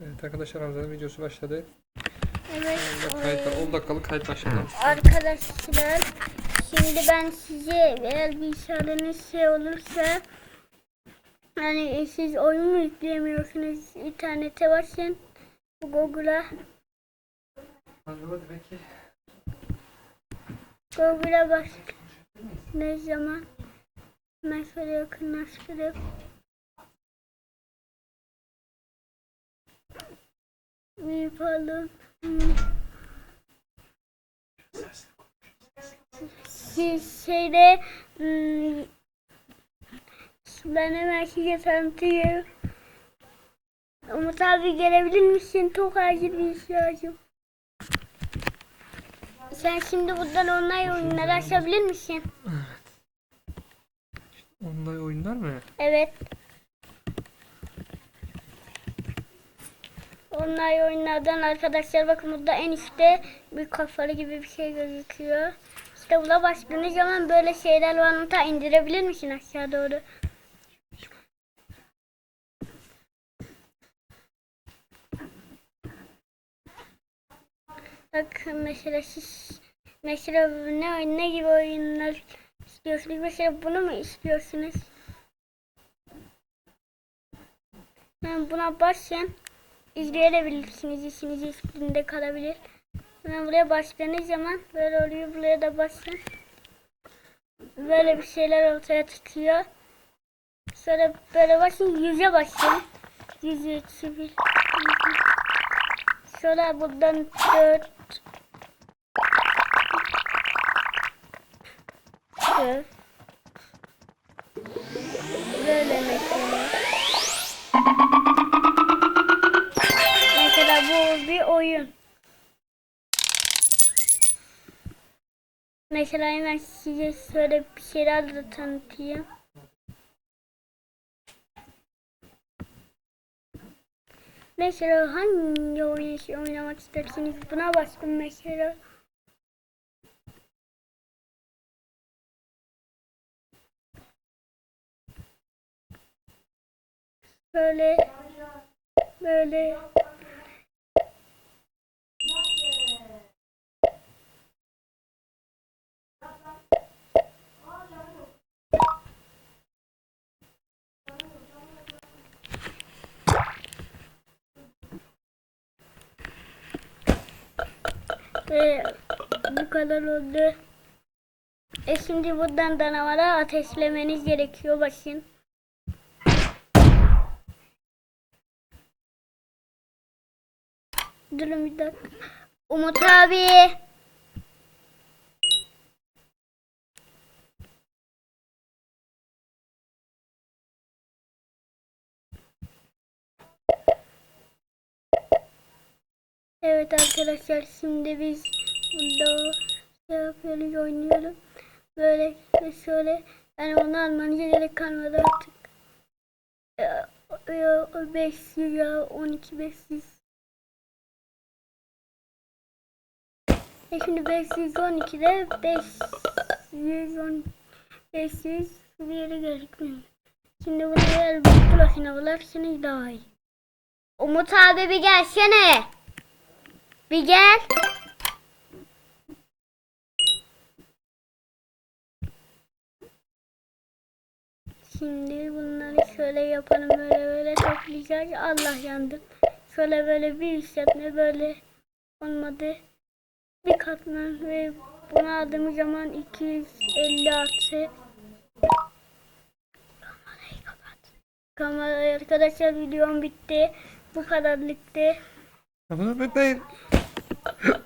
Evet arkadaşlar Hamza'nın videosu başladı. Evet. Onda kayıt var. 10 dakikalık kayıt başladı. Arkadaşlar şimdi ben size eğer bilgisayarınız şey olursa yani siz oyun mu yükleyemiyorsunuz internete basın Google'a Acaba demek ki Google'a bas ne zaman ben şöyle yakınlaştırıp yapalım. Siz şeyde hmm, ben hemen size tanıtayım. Umut abi gelebilir misin? Çok acil bir ihtiyacım. Sen şimdi buradan online oyunları açabilir misin? online oyunlar mı? Evet. Online oyunlardan arkadaşlar bakın burada en üstte bir kafalı gibi bir şey gözüküyor. İşte buna bastığınız zaman böyle şeyler var. Onu da indirebilir misin aşağı doğru? Bakın mesela siz mesela ne, ne gibi oyunlar istiyorsunuz? Mesela bunu mu istiyorsunuz? Hemen buna basın. İzleyebilirsiniz. İşiniz üstünde kalabilir. Hemen buraya bastığınız zaman böyle oluyor. Buraya da basın. Böyle bir şeyler ortaya çıkıyor. Sonra böyle basın. Yüze basın. Yüzü sivil. Sonra buradan dört. Dört. Mesela hemen size şöyle bir şeyler de tanıtayım. Mesela hangi oyunu oynamak istersiniz? Buna bastım mesela. Böyle böyle Ve bu kadar oldu. E şimdi buradan danavara ateşlemeniz gerekiyor başın. Durun bir dakika. Umut abi. Evet arkadaşlar şimdi biz burada şey yapıyoruz oynuyoruz. Böyle şöyle yani onu almanıza gerek kalmadı artık. Ya, ya, 500 ya 12 500 E şimdi 512'de 510 500 bir yere gözükmüyor. Şimdi bunu eğer bir makine bularsınız daha iyi. Umut abi bir gelsene. Bir gel. Şimdi bunları şöyle yapalım böyle böyle toplayacağız. Allah yandım. Şöyle böyle bir işletme böyle olmadı. Bir katman ve bunu aldığımız zaman 250 artı. Kamerayı kapat. Kamerayı arkadaşlar videom bitti. Bu kadarlıktı. Abone olmayı